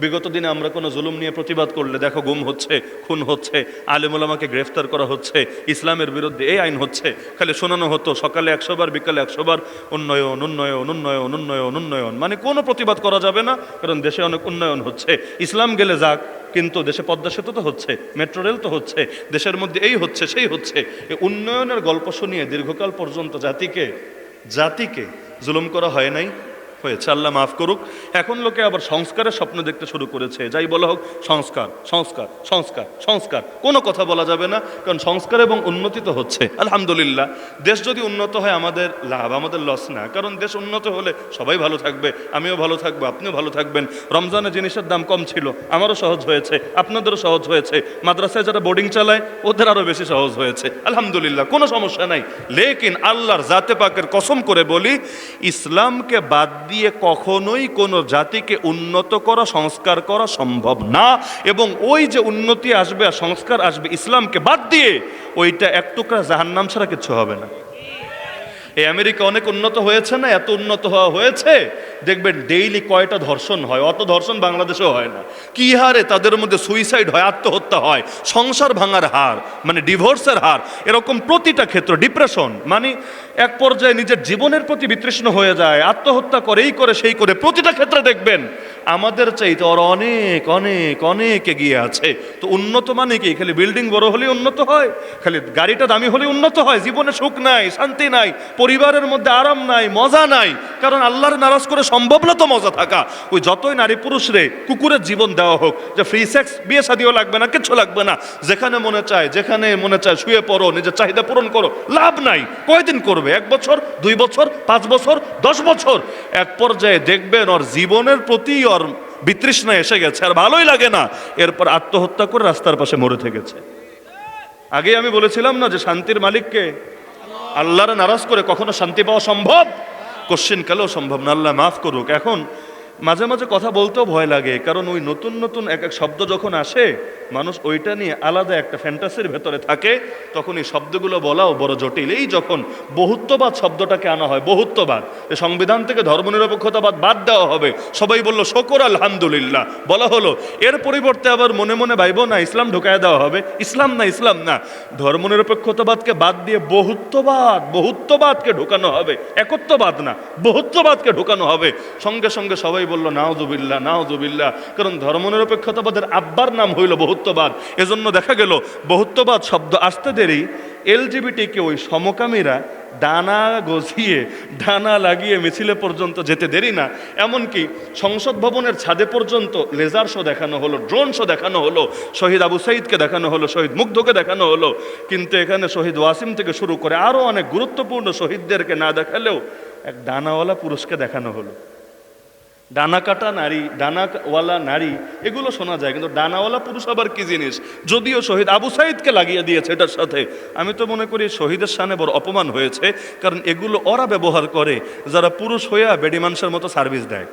বিগত দিনে আমরা কোনো জুলুম নিয়ে প্রতিবাদ করলে, দেখো গুম হচ্ছে, খুন হচ্ছে, আলেমুলামাকে গ্রেফতার করা হচ্ছে, ইসলামের বিরুদ্ধে এই আইন হচ্ছে, খালি শোনানো হতো, সকালে একশো বার, বিকালে একশো বার, উন্নয়ন উন্নয়ন উন্নয়ন উন্নয়ন উন্নয়ন। মানে কোনো প্রতিবাদ করা যাবে না, কারণ দেশে অনেক উন্নয়ন হচ্ছে। ইসলাম গেলে যাক, কিন্তু দেশে পদ্মা সেতু তো হচ্ছে, মেট্রো রেল তো হচ্ছে, দেশের মধ্যে এই হচ্ছে, সেই হচ্ছে। উন্নয়নের গল্প শুনিয়ে দীর্ঘকাল পর্যন্ত জাতিকে জাতিকে জুলুম করা হয় নাই হয়েছে, আল্লাহ মাফ করুক। এখন লোকে আবার সংস্কারের স্বপ্ন দেখতে শুরু করেছে। যাই বলা হোক, সংস্কার সংস্কার সংস্কার সংস্কার। কোনো কথা বলা যাবে না, কারণ সংস্কার এবং উন্নতি তো হচ্ছে। আলহামদুলিল্লাহ, দেশ যদি উন্নত হয়, আমাদের লাভ, আমাদের লস না। কারণ দেশ উন্নত হলে সবাই ভালো থাকবে, আমিও ভালো থাকব, আপনিও ভালো থাকবেন। রমজানে জিনিসের দাম কম ছিল, আমারও সহজ হয়েছে, আপনাদেরও সহজ হয়েছে। মাদ্রাসায় যারা বোর্ডিং চালায়, ওদের আরও বেশি সহজ হয়েছে। আলহামদুলিল্লাহ, কোনো সমস্যা নাই। লেকিন আল্লাহর জাতে পাকের কসম করে বলি, ইসলামকে বাদ দিয়ে কখনোই কোনো জাতিকে উন্নত করা, সংস্কার করা সম্ভব না। এবং ওই যে উন্নতি আসবে আর সংস্কার আসবে ইসলামকে বাদ দিয়ে, ওইটা এক টুকরা জাহান্নাম ছাড়া কিছু হবে না। এই আমেরিকা অনেক উন্নত হয়েছে না? এত উন্নত হওয়া হয়েছে? দেখবেন ডেইলি কয়টা ধর্ষণ হয়? অত ধর্ষণ বাংলাদেশেও হয় না। কি হারে তাদের মধ্যে সুইসাইড হয়, আত্মহত্যা হয়? সংসার ভাঙার হার মানে ডিভোর্সের হার, এরকম প্রতিটা ক্ষেত্র ডিপ্রেশন মানে এক পর্যায়ে নিজের জীবনের প্রতি বিতৃষ্ণ হয়ে যায়, আত্মহত্যা করে এই করে, সেই করে, প্রতিটা ক্ষেত্রে দেখবেন আমাদের চাইতে ওরা অনেক অনেক অনেক এগিয়ে আছে। তো উন্নত মানে কি? খালি বিল্ডিং বড় হলেই উন্নত হয়? খালি গাড়িটা দামি হলেই উন্নত হয়? জীবনে সুখ নাই, শান্তি নাই, পরিবারের মধ্যে আরাম নাই, মজা নাই। কারণ আল্লাহর নারাজ করে সম্ভব না তো মজা থাকা। ওই যতই নারী পুরুষরে কুকুরের জীবন দেওয়া হোক, যে ফ্রি সেক্স বিয়ে শাদিও লাগবে না, কিচ্ছু লাগবে না। যেখানে মনে চায়, যেখানে মনে চায়, শুয়ে পড়ো, নিজের চাহিদা পূরণ করো, লাভ নাই। কয়দিন করবে? এক বছর, দুই বছর, পাঁচ বছর, দশ বছর? এক পর্যায়ে দেখবেন ওর জীবনের প্রতি ওর বিতৃষ্ণা এসে গেছে, আর ভালোই লাগে না। এরপর আত্মহত্যা করে রাস্তার পাশে মরে থেকেছে। আগে আমি বলেছিলাম না যে শান্তির মালিককে আল্লাহর নারাজ করে কখনো শান্তি পাওয়া সম্ভব? কোশ্চিন কালেও সম্ভব না? আল্লাহ মাফ করুক। এখন মাঝে মাঝে কথা বলতেও ভয় লাগে, কারণ ওই নতুন নতুন এক এক শব্দ যখন আসে, মানুষ ওইটা নিয়ে আলাদা একটা ফ্যান্টাসির ভেতরে থাকে, তখন এই শব্দগুলো বলাও বড় জটিল। এই যখন বহুত্ববাদ শব্দটাকে আনা হয়, বহুত্ববাদ সংবিধান থেকে ধর্মনিরপেক্ষতাবাদ বাদ দেওয়া হবে। সবাই বলল, শকর আলহামদুলিল্লাহ। বলা হলো, এর পরিবর্তে আবার মনে মনে ভাইব, না, ইসলাম ঢুকায় দেওয়া হবে। ইসলাম না ইসলাম না। ধর্মনিরপেক্ষতাবাদকে বাদ দিয়ে বহুত্ববাদ, বহুত্ববাদকে ঢুকানো হবে। একত্ববাদ না, বহুত্ববাদকে ঢুকানো হবে। সঙ্গে সঙ্গে সবাই বলল নাওজুবিল্লা নাওজুবিল্লা কারণ ধর্মনিরপেক্ষতাবাদের আব্বার নাম হইল বহুত্ববাদ। এজন্য দেখা গেল, বহুত্ববাদ শব্দ আসতে দেরি। এলজিবিটিকে ওই সমকামীরা ডানা গজিয়ে, ডানা লাগিয়ে মিছিলে পর্যন্ত যেতে দেরি না। এমনকি সংসদ ভবনের ছাদে পর্যন্ত লেজার শো দেখানো হলো, ড্রোন শো দেখানো হলো, শহীদ আবু সাইদকে দেখানো হলো, শহীদ মুগ্ধকে দেখানো হলো। কিন্তু এখানে শহীদ ওয়াসিম থেকে শুরু করে আরও অনেক গুরুত্বপূর্ণ শহীদদেরকে না দেখালেও এক ডানাওয়ালা পুরুষকে দেখানো হলো। ডানা কাটা নারী, ডানাওয়ালা নারী, এগুলো শোনা যায়, কিন্তু ডানাওয়ালা পুরুষ আবার কি জিনিস? যদিও শহীদ আবু সাইদকে লাগিয়ে দিয়েছে এটার সাথে, আমি তো মনে করি শহীদের সামনে বড় অপমান হয়েছে, কারণ এগুলো ওরা ব্যবহার করে, যারা পুরুষ হইয়া বেডি মানুষের মতো সার্ভিস দেয়।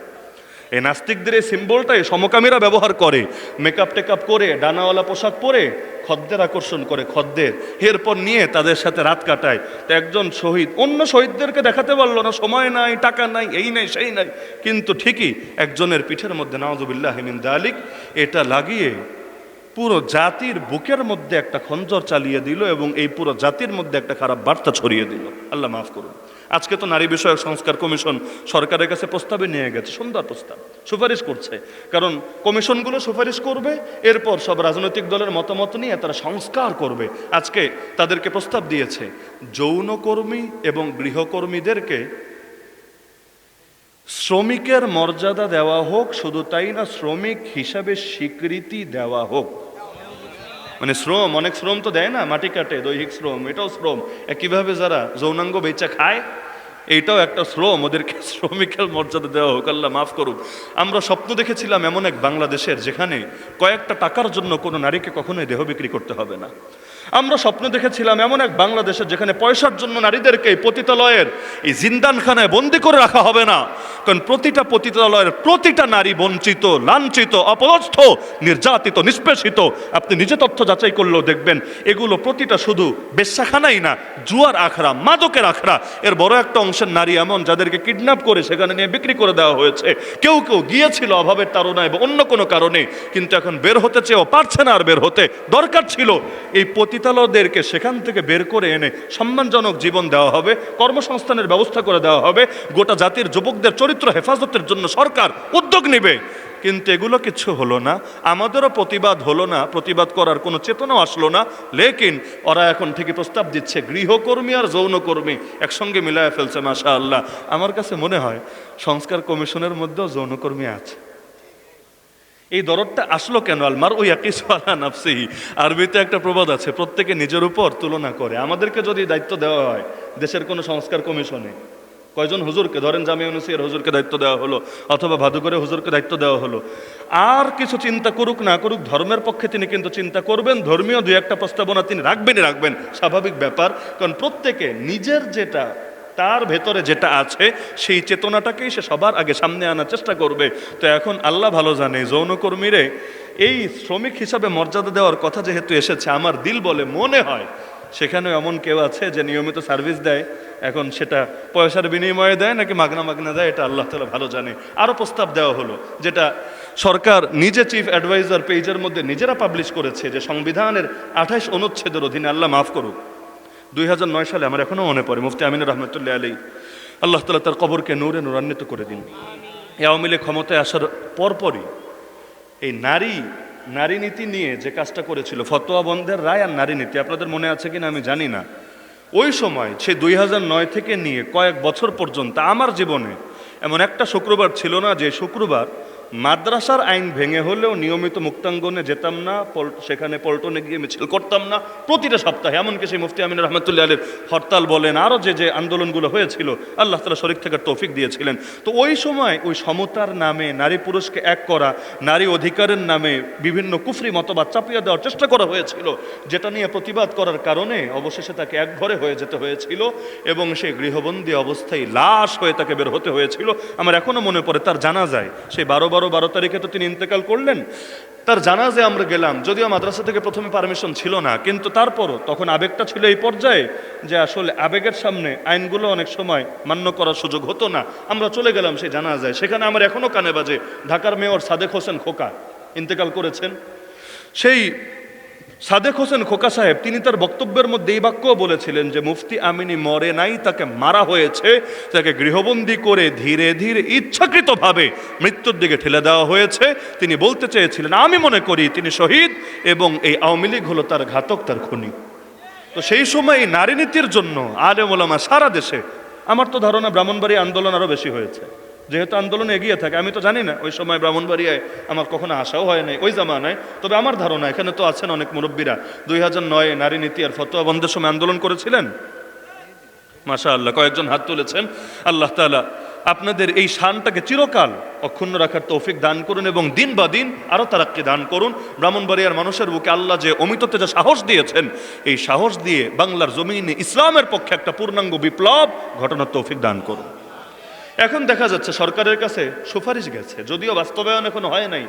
এই নাস্তিকদের এই সিম্বলটাই সমকামীরা ব্যবহার করে। মেকআপ টেকআপ করে, ডানাওয়ালা পোশাক পরে খদ্দের আকর্ষণ করে খদ্দের। এরপর নিয়ে তাদের সাথে রাত কাটায়। তো একজন শহীদ, অন্য শহীদদেরকে দেখাতে পারল না, সময় নাই, টাকা নাই, এই নাই, সেই নাই। কিন্তু ঠিকই একজনের পিঠের মধ্যে নওয়াজুবিল্লাহ মিন দালিক, এটা লাগিয়ে পুরো জাতির বুকের মধ্যে একটা খঞ্জর চালিয়ে দিল এবং এই পুরো জাতির মধ্যে একটা খারাপ বার্তা ছড়িয়ে দিল। আল্লাহ মাফ করুন। আজকে তো নারী বিষয়ক সংস্কার কমিশন সরকারের কাছে প্রস্তাবে নিয়ে গেছে, সুন্দর প্রস্তাব, সুপারিশ করছে। কারণ কমিশনগুলো সুপারিশ করবে, এরপর সব রাজনৈতিক দলের মতামত নিয়ে তারা সংস্কার করবে। আজকে তাদেরকে প্রস্তাব দিয়েছে, যৌনকর্মী এবং গৃহকর্মীদেরকে শ্রমিকের মর্যাদা দেওয়া হোক, শুধু তাই না, শ্রমিক হিসাবে স্বীকৃতি দেওয়া হোক। মানে শ্রম, অনেক শ্রম তো দেয় না, মাটি কাটে, দৈহিক শ্রম, এটাও শ্রম। একইভাবে যারা যৌনাঙ্গ বেচা খায়, এইটাও একটা শ্রম, ওদেরকে শ্রমিকের মর্যাদা দেওয়া হোক, আল্লাহ মাফ করুক। আমরা স্বপ্ন দেখেছিলাম এমন এক বাংলাদেশের যেখানে কয়েকটা টাকার জন্য কোনো নারীকে কখনোই দেহ বিক্রি করতে হবে না। আমরা স্বপ্ন দেখেছিলাম এমন এক বাংলাদেশে যেখানে পয়সার জন্য নারীদেরকে পতিতালয়ের এই জিন্দানখানায় বন্দি করে রাখা হবে না। কারণ প্রতিটা পতিতালয়ের প্রতিটা নারী বঞ্চিত, লাঞ্ছিত, অপদস্থ, নির্যাতিত, নিষ্পেষিত। আপনি নিজে তথ্য যাচাই করলেও দেখবেন এগুলো প্রতিটা শুধু বেশ্যাখানাই না, জুয়ার আখড়া, মাদকের আখড়া। এর বড় একটা অংশের নারী এমন যাদেরকে কিডন্যাপ করে সেখানে নিয়ে বিক্রি করে দেওয়া হয়েছে। কেউ কেউ গিয়েছিল অভাবের তাড়নায় বা অন্য কোনো কারণে, কিন্তু এখন বের হতে চেয়েও পারছে না আর বের হতে। দরকার ছিল এই পতিতালয়দেরকে সেখান থেকে বের করে এনে সম্মানজনক জীবন দেওয়া হবে, কর্মসংস্থানের ব্যবস্থা করে দেওয়া হবে, গোটা জাতির যুবকদের চরিত্র হেফাজতের জন্য সরকার উদ্যোগ নেবে। কিন্তু এগুলো কিছু হলো না, আমাদেরও প্রতিবাদ হলো না, প্রতিবাদ করার কোনো চেতনাও আসলো না। লেকিন ওরা এখন থেকে প্রস্তাব দিচ্ছে, গৃহকর্মী আর যৌনকর্মী একসঙ্গে মিলায় ফেলছে মাশা আল্লাহ আমার কাছে মনে হয় সংস্কার কমিশনের মধ্যেও যৌনকর্মী আছে। এই দরদটা আসলো কেন? আলমার ওই একই সোয়ালা নাফসিহি। আরবিতে একটা প্রবাদ আছে, প্রত্যেকে নিজের উপর তুলনা করে। আমাদেরকে যদি দায়িত্ব দেওয়া হয়, দেশের কোনো সংস্কার কমিশনে, কয়জন হুজুরকে, ধরেন জামিয়া ইউনুসিয়ার হুজুরকে দায়িত্ব দেওয়া হলো, অথবা ভাদুকরে হুজুরকে দায়িত্ব দেওয়া হলো, আর কিছু চিন্তা করুক না করুক, ধর্মের পক্ষে তিনি কিন্তু চিন্তা করবেন, ধর্মীয় দুই একটা প্রস্তাবনা তিনি রাখবেনই রাখবেন, স্বাভাবিক ব্যাপার। কারণ প্রত্যেকে নিজের যেটা তার ভেতরে যেটা আছে, সেই চেতনাটাকেই সে সবার আগে সামনে আনার চেষ্টা করবে। তো এখন আল্লাহ ভালো জানে, যৌনকর্মীরে এই শ্রমিক হিসাবে মর্যাদা দেওয়ার কথা যেহেতু এসেছে, আমার দিল বলে মনে হয় সেখানে এমন কেউ আছে যে নিয়মিত সার্ভিস দেয়, এখন সেটা পয়সার বিনিময়ে দেয় নাকি মাগনা মাগনা দেয়, এটা আল্লাহ তালা ভালো জানে। আরও প্রস্তাব দেওয়া হলো, যেটা সরকার নিজে চিফ অ্যাডভাইজার পেজের মধ্যে নিজেরা পাবলিশ করেছে যে সংবিধানের আঠাশ অনুচ্ছেদের অধীনে আল্লাহ মাফ করুক। দুই হাজার নয় সালে আমার এখনও মনে পড়ে, মুফতি আমিনুর রহমতুল্লাহ আলী আল্লাহ তালা তার কবরকে নূরে নূরান্বিত করে দিন। এ আওয়ামী ক্ষমতায় আসার পরপরই এই নারী নারী নীতি নিয়ে যে কাজটা করেছিল, ফতোয়া বন্ধের রায় আর নারী নীতি, আপনাদের মনে আছে কিনা আমি জানি না। ওই সময় সে দুই নয় থেকে নিয়ে কয়েক বছর পর্যন্ত আমার জীবনে এমন একটা শুক্রবার ছিল না যে শুক্রবার মাদ্রাসার আইন ভেঙে হলেও নিয়মিত মুক্তাঙ্গনে যেতাম না সেখানে পল্টনে গিয়ে মিছিল করতাম না, প্রতিটা সপ্তাহে। এমনকি সেই মুফতি আমিন রহমতুল্লাহ আলীর হরতাল বলেন আরও যে যে আন্দোলনগুলো হয়েছিল, আল্লাহ তালা শরিক থাকার তৌফিক দিয়েছিলেন। তো ওই সময় ওই সমতার নামে নারী পুরুষকে এক করা, নারী অধিকারের নামে বিভিন্ন কুফরি মতবাদ চাপিয়ে দেওয়ার চেষ্টা করা হয়েছিল, যেটা নিয়ে প্রতিবাদ করার কারণে অবশেষে তাকে এক ঘরে হয়ে যেতে হয়েছিল এবং সেই গৃহবন্দী অবস্থায় লাশ হয়ে তাকে বের হতে হয়েছিল। আমার এখনও মনে পড়ে, তার জানা যায় সেই বারো বারো বারো বারো তারিখে তো তিনি ইন্তেকাল করলেন। তার জানাজে আমরা গেলাম, যদিও মাদ্রাসা থেকে প্রথমে পারমিশন ছিল না, কিন্তু তারপরও তখন আবেগটা ছিল এই পর্যায়ে যে আসলে আবেগের সামনে আইনগুলো অনেক সময় মান্য করার সুযোগ হতো না। আমরা চলে গেলাম সেই জানাজায়, সেখানে আমার এখনও কানে বাজে, ঢাকার মেয়র সাদেক হোসেন খোকা ইন্তেকাল করেছেন। সেই সাদেক হোসেন খোকা সাহেব, তিনি তার বক্তব্যের মধ্যে এই বাক্যও বলেছিলেন যে, মুফতি আমিনী মরে নাই, তাকে মারা হয়েছে। তাকে গৃহবন্দী করে ধীরে ধীরে ইচ্ছাকৃতভাবে মৃত্যুর দিকে ঠেলে দেওয়া হয়েছে। তিনি বলতে চেয়েছিলেন, আমি মনে করি তিনি শহীদ এবং এই আওয়ামী লীগ হলো তার ঘাতক, তার খুনি। তো সেই সময় এই নারী নীতির জন্য আলেম সারা দেশে, আমার তো ধারণা ব্রাহ্মণবাড়ি আন্দোলন আরও বেশি হয়েছে। যেহেতু আন্দোলন এগিয়ে থাকে, আমি তো জানি না, ওই সময় ব্রাহ্মণবাড়িয়ায় আমার কখনো আশাও হয় নাই, ওই জামানায়। তবে আমার ধারণা, এখানে তো আছেন অনেক মুরব্বীরা। দুই হাজার নয় নারী নীতি আর ফতোয়া বন্ধের সময় আন্দোলন করেছিলেন? মাশা আল্লাহ কয়েকজন হাত তুলেছেন। আল্লাহ তাআলা আপনাদের এই শানটাকে চিরকাল অক্ষুণ্ণ রাখার তৌফিক দান করুন এবং দিন বা দিন আরও তারাক্কি দান করুন। ব্রাহ্মণবাড়িয়ার মানুষের বুকে আল্লাহ যে অমিততে যে সাহস দিয়েছেন, এই সাহস দিয়ে বাংলার জমিনে ইসলামের পক্ষে একটা পূর্ণাঙ্গ বিপ্লব ঘটনার তৌফিক দান করুন। এখন দেখা যাচ্ছে সরকারের কাছে সুপারিশ গেছে, যদিও বাস্তবায়ন এখন হয় নাই।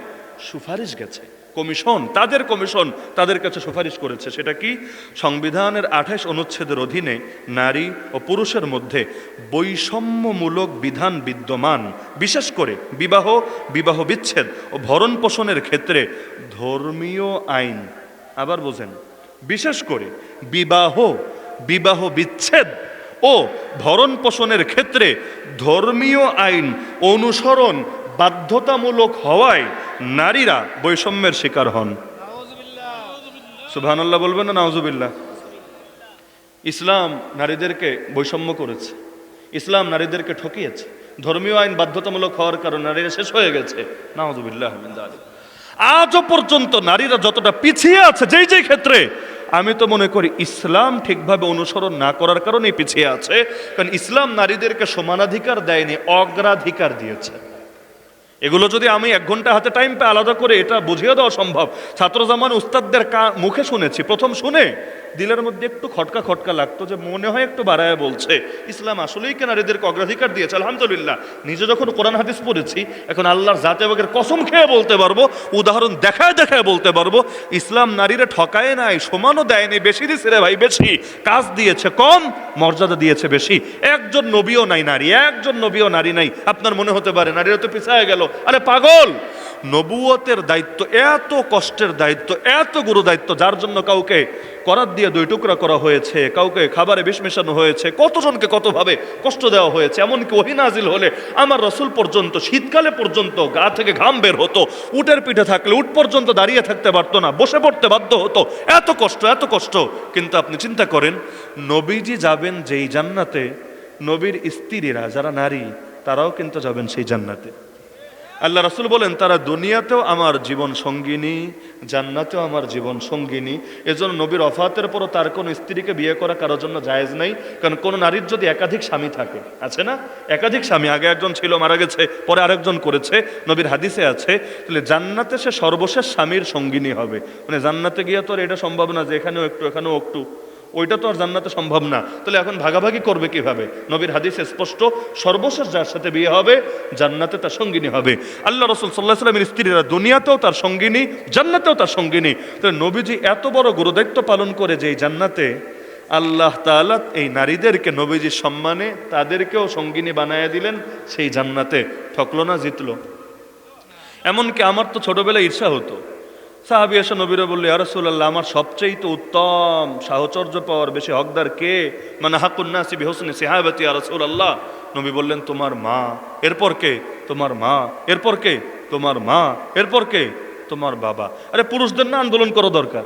সুপারিশ গেছে। কমিশন, তাদের কমিশন তাদের কাছে সুপারিশ করেছে। সেটা কি? সংবিধানের আঠাশ অনুচ্ছেদের অধীনে নারী ও পুরুষের মধ্যে বৈষম্যমূলক বিধান বিদ্যমান, বিশেষ করে বিবাহ বিবাহ বিচ্ছেদ ও ভরণ পোষণের ক্ষেত্রে ধর্মীয় আইন। আবার বোঝেন, বিশেষ করে বিবাহ বিবাহ বিচ্ছেদ ও ভরণ পোষণের ক্ষেত্রে ধর্মীয় আইন অনুসরণ বাধ্যতামূলক হওয়ায় নারীরা বৈষম্যের শিকার হন। সুবহানাল্লাহ বলবেন না, নাউজুবিল্লাহ। ইসলাম নারীদেরকে বৈষম্য করেছে। ইসলাম নারীদেরকে ঠকিয়েছে। ধর্মীয় আইন বাধ্যতামূলক হওয়ার কারণে নারীরা শেষ হয়ে গেছে। নাউজুবিল্লাহ আজও পর্যন্ত নারীরা যতটা পিছিয়ে আছে, যেই যেই ক্ষেত্রে আমি তো মনে করি ইসলাম ঠিকভাবে অনুসরণ না করার কারণে পিছিয়ে আছে, কারণ ইসলাম নারীদেরকে সমানাধিকার দেয়নি, অগ্রাধিকার দিয়েছে। এগুলো যদি আমি এক ঘণ্টা হাতে টাইম পাই, আলাদা করে এটা বুঝিয়ে দেওয়া সম্ভব। ছাত্র জামান উস্তাদদের মুখে শুনেছি, প্রথম শুনে দিলের মধ্যে একটু খটকা খটকা লাগতো যে মনে হয় একটু বাড়ায় বলছে। ইসলাম আসলেই কেন নারীদেরকে অগ্রাধিকার দিয়েছে? আলহামদুলিল্লাহ। নিজে যখন কোরআন হাদিস পড়েছি, এখন আল্লাহর জাতে বাগের কসম খেয়ে বলতে পারব, উদাহরণ দেখায় দেখায় বলতে পারব, ইসলাম নারীরা ঠকায় নাই, সমানও দেয়নি বেশি দিছে রে ভাই, বেশি। কাজ দিয়েছে কম, মর্যাদা দিয়েছে বেশি। একজন নবীও নাই নারী, একজন নবীও নারী নাই। আপনার মনে হতে পারে, নারীরা তো পিছায় গেল। আরে পাগল! নবুয়তের দায়িত্ব, এত কষ্টের দায়িত্ব, এত গুরু দায়িত্ব যার জন্য কাউকে করার দিয়ে দুই টুকরা করা হয়েছে, কাউকে খাবারে বিষ মেশানো হয়েছে, কতজনকে কতভাবে কষ্ট দেওয়া হয়েছে, এমনকি ওহিনাজিল হলে আমার রসুল পর্যন্ত, শীতকালে পর্যন্ত গা থেকে ঘাম বের হতো, উটের পিঠে থাকলে উট পর্যন্ত দাঁড়িয়ে থাকতে পারতো না, বসে পড়তে বাধ্য হতো, এত কষ্ট এত কষ্ট। কিন্তু আপনি চিন্তা করেন, নবীজি যাবেন যেই জান্নাতে, নবীর স্ত্রীরা যারা নারী, তারাও কিন্তু যাবেন সেই জান্নাতে। আল্লাহ রাসুল বলেন, তারা দুনিয়াতেও আমার জীবন সঙ্গিনী, জান্নাতেও আমার জীবন সঙ্গিনী। এজন্য নবীর অফাতের পরও তার কোনো স্ত্রীকে বিয়ে করা কারোর জন্য জায়েজ নাই, কারণ কোনো নারীর যদি একাধিক স্বামী থাকে, আছে না? একাধিক স্বামী, আগে একজন ছিল, মারা গেছে, পরে আরেকজন করেছে, নবীর হাদিসে আছে, তাহলে জান্নাতে সে সর্বশেষ স্বামীর সঙ্গিনী হবে। মানে জান্নাতে গিয়ে তো এটা সম্ভব না যে এখানেও একটু এখানেও একটু। ওইটা তো আর জান্নাতে সম্ভব না। তাহলে এখন ভাগাভাগি করবে কীভাবে? নবীর হাদিসে স্পষ্ট, সর্বশেষ যার সাথে বিয়ে হবে, জান্নাতে তার সঙ্গিনী হবে। আল্লাহ রসুল সাল্লাহ সাল্লামের স্ত্রীরা দুনিয়াতেও তার সঙ্গিনী, জান্নাতেও তার সঙ্গিনী। তাহলে নবীজি এত বড় গুরুদায়িত্ব পালন করে যে এই জান্নাতে আল্লাহ তাআলা এই নারীদেরকে নবীজির সম্মানে তাদেরকেও সঙ্গিনী বানায় দিলেন সেই জান্নাতে। ঠকলো না, জিতলো। এমনকি আমার তো ছোটবেলায় ঈর্ষা হতো। সাহাবি এসে নবীরা বললে আরসুল্লাহ আমার সবচেয়ে তো উত্তম সাহচর্য পাওয়ার বেশি হকদার কে? মানে হাকুন্নাসি বিহসনি সিহাবতী আরসুল্লাহ নবী বললেন, তোমার মা। এরপর কে? তোমার মা। এরপর কে? তোমার মা। এরপর কে? তোমার বাবা। আরে, পুরুষদের না আন্দোলন করা দরকার?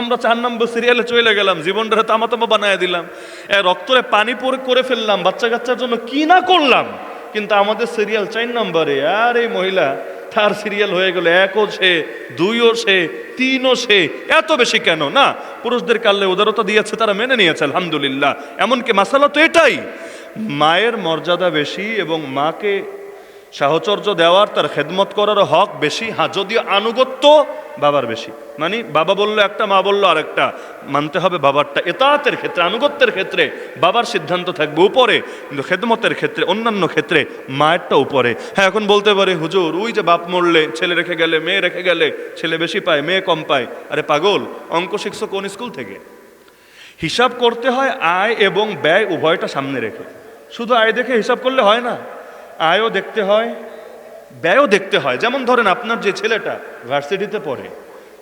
আমরা চার নম্বর সিরিয়ালে চলে গেলাম জীবনটা তামা তামা বানায় দিলাম। রক্তরে পানি পরে, করে ফেললাম বাচ্চা কাচ্চার জন্য কি না করলাম? কিন্তু আমাদের সিরিয়াল চার নম্বরে, আর এই মহিলা তার সিরিয়াল হয়ে গেল, একও সে, দুইও সে, তিনও সে, এত বেশি কেন? না, পুরুষদের কাল্লে উদারতা দিয়েছে, তারা মেনে নিয়েছে, আলহামদুলিল্লাহ। এমনকি মাসালা তো এটাই, মায়ের মর্যাদা বেশি এবং মাকে সাহচর্য দেওয়ার, তার খেদমত করার হক বেশি হ্যাঁ যদিও আনুগত্য বাবার বেশি। মানে বাবা বলল একটা, মা বলল আরেকটা, মানতে হবে বাবারটা। এতাতের ক্ষেত্রে, আনুগত্যের ক্ষেত্রে বাবার সিদ্ধান্ত থাকবে উপরে, কিন্তু খেদমতের ক্ষেত্রে, অন্যান্য ক্ষেত্রে মায়েরটা উপরে। হ্যাঁ এখন বলতে পারে, হুজুর, ওই যে বাপ মরলে, ছেলে রেখে গেলে, মেয়ে রেখে গেলে ছেলে বেশি পায়, মেয়ে কম পায়। আরে পাগল, অঙ্ক শিখছো কোন স্কুল থেকে? হিসাব করতে হয়, আয় এবং ব্যয় উভয়টা সামনে রেখে। শুধু আয় দেখে হিসাব করলে হয় না। আয়ও দেখতে হয়, ব্যয়ও দেখতে হয়। যেমন ধরেন আপনার যে ছেলেটা ভার্সিটিতে পড়ে,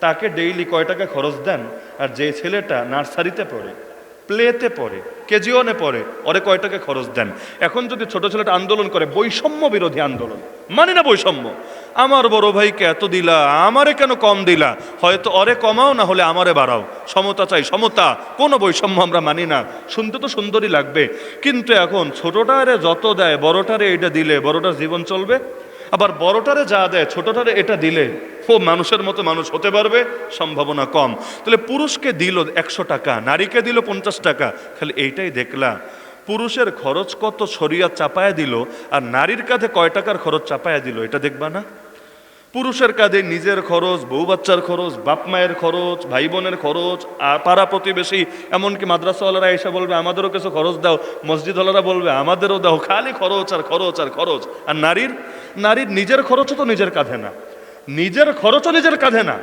তাকে ডেইলি কয় টাকা খরচ দেন, আর যে ছেলেটা নার্সারিতে পড়ে। প্লেতে পড়ে, কেজিওনে পড়ে, ওরে কয় টাকা খরচ দেন? এখন যদি ছোট ছেলেটা আন্দোলন করে, বৈষম্য বিরোধী আন্দোলন। মানি না বৈষম্য। আমার বড় ভাইকে এত দিলা, আমারে কেন কম দিলা? হয়তো অরে কমাও, না হলে আমারে বাড়াও। সমতা চাই, সমতা। কোনো বৈষম্য আমরা মানি না। শুনতে তো সুন্দরই লাগবে। কিন্তু এখন ছোটটারে যত দেয়, বড়টারে এটা দিলে, বড়টার জীবন চলবে? আবার বড়টারে যা দেয়, ছোটটারে এটা দিলে, ও মানুষের মতো মানুষ হতে পারবে, সম্ভাবনা কম। তাহলে পুরুষকে দিল একশো টাকা, নারীকে দিল পঞ্চাশ টাকা, খালি এইটাই দেখলা। পুরুষের খরচ কত সরিয়া চাপায়া দিল, আর নারীর কাঁধে কয় টাকার খরচ চাপায়া দিল, এটা দেখবা না? পুরুষের কাজে নিজের খরচ, বউ বাচ্চার খরচ, বাপ মায়ের খরচ, ভাই বোনের খরচ আর পাড়া প্রতিবেশী, এমনকি মাদ্রাসাওয়ালারা এসে বলবে, আমাদেরও কিছু খরচ দাও। মসজিদওয়ালারা বলবে, আমাদেরও দাও, খালি খরচ আর খরচ আর খরচ। আর নারীর নারীর নিজের খরচও তো নিজের কাঁধে না। নিজের খরচও নিজের কাঁধে না।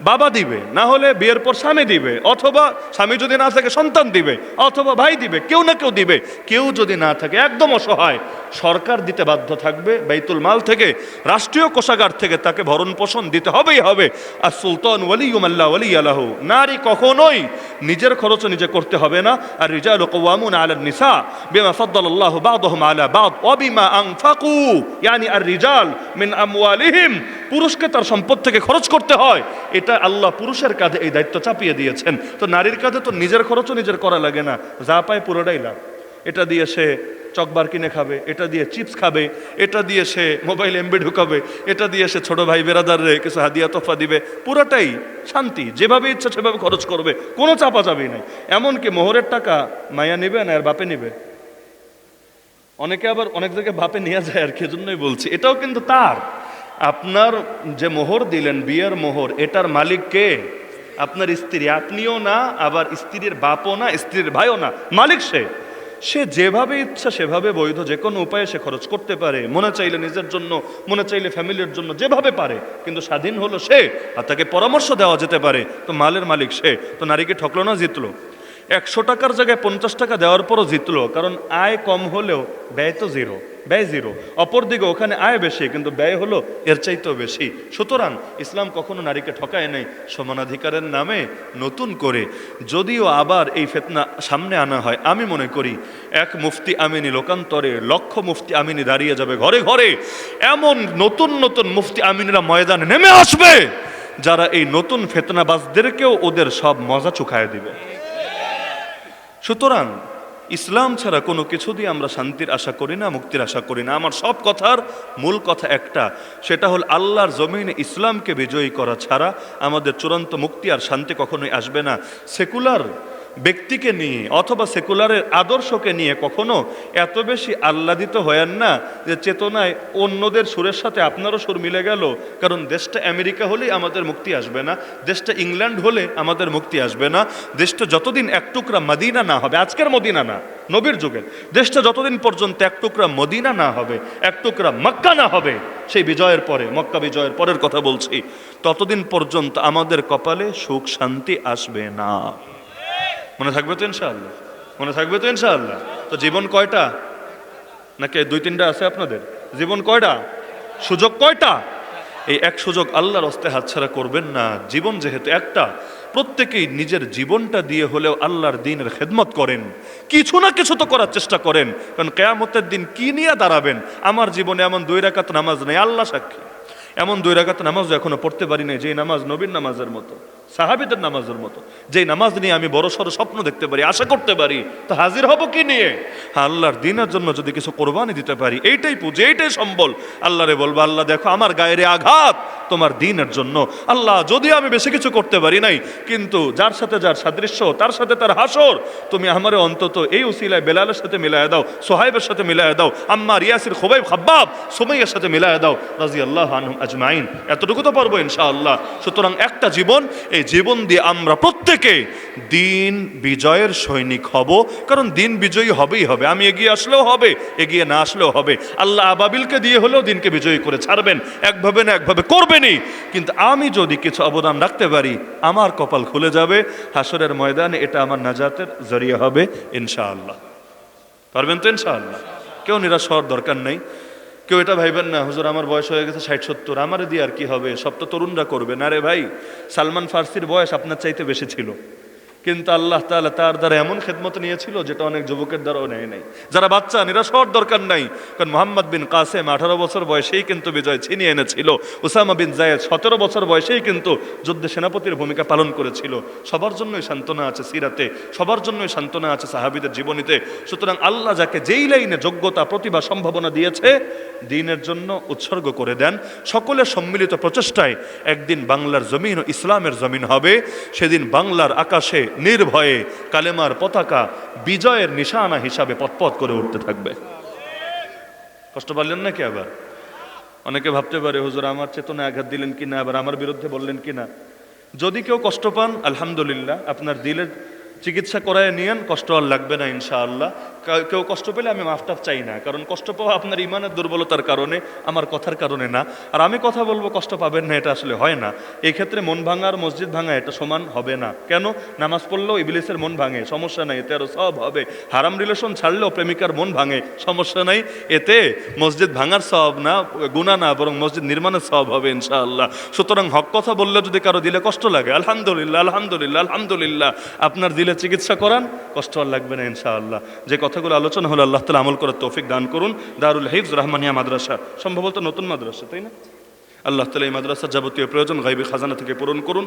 বাবা দিবে, না হলে বিয়ের পর স্বামী দিবে, অথবা স্বামী যদি না থাকে সন্তান দিবে, অথবা ভাই দিবে, কেউ না কেউ দিবে। কেউ যদি না থাকে, একদম অসহায়। সরকার দিতে বাধ্য থাকবে বাইতুল মাল থেকে, রাষ্ট্রীয় কোষাগার থেকে তাকে ভরণ পোষণ দিতে হবেই হবে। আর সুলতান ওয়ালিউমাল্লাহ ওয়ালি আলাহু নারী কখনোই নিজের খরচও নিজে করতে হবে না। আর রিজাল কওয়ামুন আলা নিসা, বিমা ফাদ্দালাল্লাহু বা'দাহুম আলা বা'দ, ওয়া বিমা আনফাকু। ইয়ানি আর রিজাল মিন আমওয়ালিহিম, পুরুষকে তার সম্পদ থেকে খরচ করতে হয়। এটা আল্লাহ পুরুষের কাঁধে এই দায়িত্ব চাপিয়ে দিয়েছেন। তো নারীর কাঁধে তো নিজের খরচও নিজের করা লাগে না। যা পায় পুরোটাই লাভ। এটা দিয়ে সে চকবার কিনে খাবে, এটা দিয়ে চিপস খাবে, এটা দিয়ে সে মোবাইল এমবি ঢুকাবে, এটা দিয়ে সে ছোট ভাই বেরাদাররে কিছু হাদিয়া তোফা দিবে। পুরোটাই শান্তি। যেভাবে ইচ্ছা সেভাবে খরচ করবে। কোনো চাপা চাপি নাই। এমনকি মোহরের টাকা মায়া নেবে না আর বাপে নেবে। অনেকে আবার অনেক জায়গায় বাপে নিয়ে যায় আর কি জন্যই বলছি। এটাও কিন্তু তার। আপনার যে মোহর দিলেন, বিয়ের মোহর, এটার মালিক কে? আপনার স্ত্রী। আপনিও না, আবার স্ত্রীর বাপও না, স্ত্রীর ভাইও না। মালিক সে। সে যেভাবে ইচ্ছা, সেভাবে বৈধ, যে কোনো উপায়ে সে খরচ করতে পারে। মনে চাইলে নিজের জন্য, মনে চাইলে ফ্যামিলির জন্য, যেভাবে পারে। কিন্তু স্বাধীন হলো সে আর তাকে পরামর্শ দেওয়া যেতে পারে। তো মালের মালিক সে। তো নারীকে ঠকলো না, জিতলো। একশো টাকার জায়গায় পঞ্চাশ টাকা দেওয়ার পরও জিতলো। কারণ আয় কম হলেও ব্যয় তো জিরো ব্যয় জিরো অপরদিকে ওখানে আয় বেশি, কিন্তু ব্যয় হলো এর চাইতেও বেশি। সুতরাং ইসলাম কখনো নারীকে ঠকায় নাই, সমানাধিকারের নামে নতুন করে। যদিও আবার এই ফেতনা সামনে আনা হয়, আমি মনে করি, এক মুফতি আমিনী লোকান্তরে লক্ষ মুফতি আমিনী দাঁড়িয়ে যাবে ঘরে ঘরে। এমন নতুন নতুন মুফতি আমিনীরা ময়দানে নেমে আসবে, যারা এই নতুন ফেতনাবাজদেরকেও ওদের সব মজা চুকায় দিবে। সুতরাং ইসলাম ছাড়া কোনো কিছু দিয়ে আমরা শান্তির আশা করি না, মুক্তির আশা করি না। আমার সব কথার মূল কথা একটা, সেটা হল আল্লাহর জমিনে ইসলামকে বিজয়ী করা ছাড়া আমাদের চূড়ান্ত মুক্তি আর শান্তি কখনোই আসবে না। সেকুলার ব্যক্তিকে নিয়ে অথবা সেকুলারের আদর্শকে নিয়ে কখনো এত বেশি আহ্লাদিত হয়েন না যে চেতনায় অন্যদের সুরের সাথে আপনারও সুর মিলে গেল। কারণ দেশটা আমেরিকা হলেই আমাদের মুক্তি আসবে না, দেশটা ইংল্যান্ড হলে আমাদের মুক্তি আসবে না, দেশটা যতদিন এক টুকরা মদিনা না হবে, আজকের মদিনা না, নবীর যুগের, দেশটা যতদিন পর্যন্ত এক টুকরা মদিনা না হবে, এক টুকরা মক্কা না হবে, সেই বিজয়ের পরে, মক্কা বিজয়ের পরের কথা বলছি, ততদিন পর্যন্ত আমাদের কপালে সুখ শান্তি আসবে না। মনে থাকবে তো ইনশাআল্লাহ? মনে থাকবে তো ইনশাআল্লাহ? তো জীবন কয়টা? নাকি দুই তিনটা আছে আপনাদের? জীবন কয়টা? সুযোগ কয়টা? এই এক সুযোগ আল্লাহর হস্তে হাতছাড়া করবেন না। জীবন যেহেতু একটা, প্রত্যেকেই নিজের জীবনটা দিয়ে হলেও আল্লাহর দিনের খেদমত করেন। কিছু না কিছু তো করার চেষ্টা করেন। কারণ কেয়ামতের দিন কি নিয়ে দাঁড়াবেন? আমার জীবনে এমন দুই রাকাত নামাজ নেই, আল্লাহ সাক্ষী। এমন দুই রাকাত নামাজ এখনও পড়তে পারি নাই যে নামাজ নবীর নামাজের মতো। সাহাবিদের নামাজের মতো। যে নামাজ নিয়ে আমি বড় সড়ো স্বপ্ন দেখতে পারি, আশা করতে পারি, তো হাজির হব কি নিয়ে? আল্লাহর দিনের জন্য যদি কিছু কোরবানি দিতে পারি, এইটাই পুজো, এইটাই সম্বল। আল্লাহরে বলব, আল্লাহ দেখো, আমার গায়ের আঘাত তোমার দিনের জন্য। আল্লাহ যদিও আমি বেশি কিছু করতে পারি নাই, কিন্তু যার সাথে যার সাদৃশ্য, তার সাথে তার হাসর, তুমি আমারে অন্তত এই উসিলায় বেলালের সাথে মিলায় দাও, সোহাইবের সাথে মিলায় দাও, আম্মার রিয়াসির খোবাইব খাব্বাব, সুমাইয়ের সাথে মিলায় দাও রাজি আল্লাহ আজমাইন। এতটুকু তো পারব ইনশাআল্লাহ। সুতরাং একটা জীবন এই জীবন দিয়ে আমরা প্রত্যেকে দিন বিজয়ের সৈনিক হব। কারণ দিন বিজয়ী হবেই হবে। আমি এগিয়ে আসলেও হবে, এগিয়ে না আসলেও হবে। আল্লাহ আবাবিলকে দিয়ে হলেও দিনকে বিজয়ী করে ছাড়বেন। একভাবে না একভাবে করবেনই। কিন্তু আমি যদি কিছু অবদান রাখতে পারি, আমার কপাল খুলে যাবে। হাসরের ময়দানে এটা আমার নাজাতের জরিয়া হবে, ইনশাআল্লাহ। পারবেন তো ইনশাআল্লাহ? কেউ নিরাশ হওয়ার দরকার নেই। কেউ এটা ভাইবেন না, হুজুর, আমার বয়স হয়ে গেছে ষাট সত্তর, আমারে দিয়ে আর কি হবে? সব তো তরুণরা করবে। না রে ভাই, সালমান ফার্সির বয়স আপনার চাইতে বেশি ছিল। কিন্তু আল্লাহ তাআলা তার দ্বারা এমন খেদমত নিয়েছিল যেটা অনেক যুবকের দ্বারাও নেয় নাই। যারা বাচ্চা, নিরাশ হওয়ার দরকার নাই। কারণ মোহাম্মদ বিন কাসেম আঠারো বছর বয়সেই কিন্তু বিজয় ছিনিয়ে এনেছিল। উসামা বিন জায়েদ সতেরো বছর বয়সেই কিন্তু যুদ্ধে সেনাপতির ভূমিকা পালন করেছিল। সবার জন্যই সান্ত্বনা আছে সিরাতে, সবার জন্যই সান্ত্বনা আছে সাহাবিদের জীবনীতে। সুতরাং আল্লাহ যাকে যেই লাইনে যোগ্যতা, প্রতিভা, সম্ভাবনা দিয়েছে, দিনের জন্য উৎসর্গ করে দেন। সকলের সম্মিলিত প্রচেষ্টায় একদিন বাংলার জমিন ও ইসলামের জমিন হবে। সেদিন বাংলার আকাশে নির্ভয়ে কালেমার পতাকা বিজয়ের নিশানা হিসাবে পথপথ করে উঠতে থাকবে। কষ্ট পারলেন নাকি আবার? অনেকে ভাবতে পারে, হুজুর, আমার চেতনা আঘাত দিলেন কি না আবার আমার বিরুদ্ধে বললেন কি না যদি কেউ কষ্ট পান, আলহামদুলিল্লাহ, আপনার দিলের চিকিৎসা করায় নিয়েন, কষ্ট আর লাগবে না, ইনশাআল্লাহ। কেউ কষ্ট পেলে আমি মাফটাফ চাই না। কারণ কষ্ট পাওয়া আপনার ইমানের দুর্বলতার কারণে, আমার কথার কারণে না। আর আমি কথা বলব, কষ্ট পাবেন না, এটা আসলে হয় না। এই ক্ষেত্রে মন ভাঙা আর মসজিদ ভাঙা, এটা সমান হবে না। কেন? নামাজ পড়লেও ইবলিসের মন ভাঙে, সমস্যা নাই, এতে আরও সব হবে। হারাম রিলেশন ছাড়লেও প্রেমিকার মন ভাঙে, সমস্যা নাই। এতে মসজিদ ভাঙার সব না গুণা না, বরং মসজিদ নির্মাণের সব হবে, ইনশাআল্লাহ। সুতরাং হক কথা বললে যদি কারও দিলে কষ্ট লাগে, আলহামদুলিল্লাহ আলহামদুলিল্লাহ আলহামদুলিল্লাহ। আপনার দিলে চিকিৎসা করান, কষ্ট আর লাগবে না, ইনশাআল্লাহ। যে কথাগুলো আলোচনা হলো আল্লাহ তালা আমল করার তৌফিক দান করুন। দারুল হিফজ রহমানিয়া মাদ্রাসা, সম্ভবত নতুন মাদ্রাসা, তাই না? আল্লাহ তালা এই মাদ্রাসার যাবতীয় প্রয়োজন গাইবী খাজানা থেকে পূরণ করুন।